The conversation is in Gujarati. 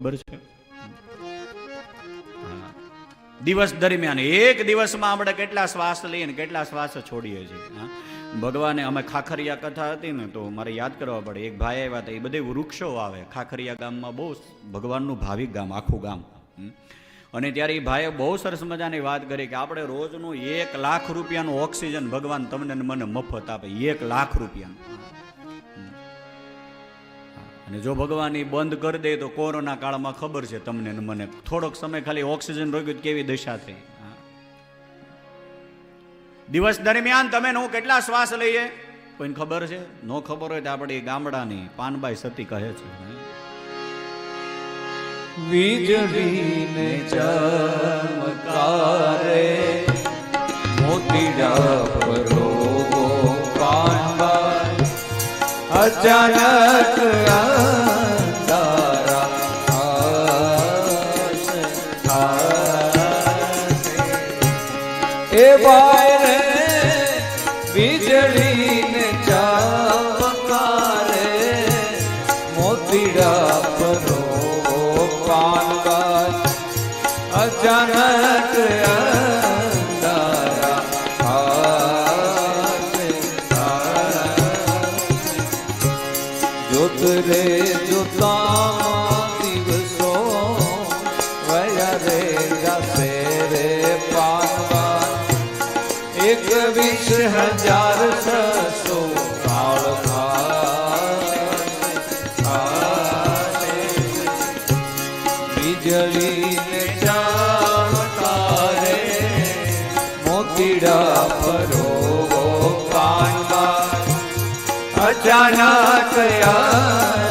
ખબર છે? દિવસ દરમિયાન, એક દિવસમાં આપણે કેટલા શ્વાસ લઈએ ને કેટલા શ્વાસ છોડીએ છીએ ભગવાને અમે ખાખરિયા કથા હતી ને તો મારે યાદ કરવા પડે, એક ભાઈ આવ્યા હતા, એ બધે વૃક્ષો આવે ખાખરિયા ગામમાં બહુ ભગવાનનું ભાવિક ગામ, આખું ગામ. અને ત્યારે એ ભાઈએ બહુ સરસ મજાની વાત કરી કે આપણે રોજનું એક લાખ રૂપિયાનું ઓક્સિજન ભગવાન તમને મને મફત આપે, એક લાખ રૂપિયાનું. અને જો ભગવાન એ બંધ કરી દે તો કોરોના કાળમાં ખબર છે તમને મને. થોડોક સમય ખાલી ઓક્સિજન રોક્યું કેવી દશા થઈ? દિવસ દરમિયાન તમે હું કેટલા શ્વાસ લઈએ? કોઈને ખબર છે? નો ખબર હોય તો આપણે ગામડાની પાનબાઈ સતી કહે છે. વીજળીને ચમકારે. અચાનક અંધારા આશે, આશે. એ ભાઈ રે વીજળીને ચમકારે મોતીડા પરો પાનબાઈ જોત રે જોતા દિવસો, વયા રે જશે રે પાનવા એક વીસ હજાર છસો કાળ વીજળીને ચાલકારે મોતીડા કાનવા અચાનક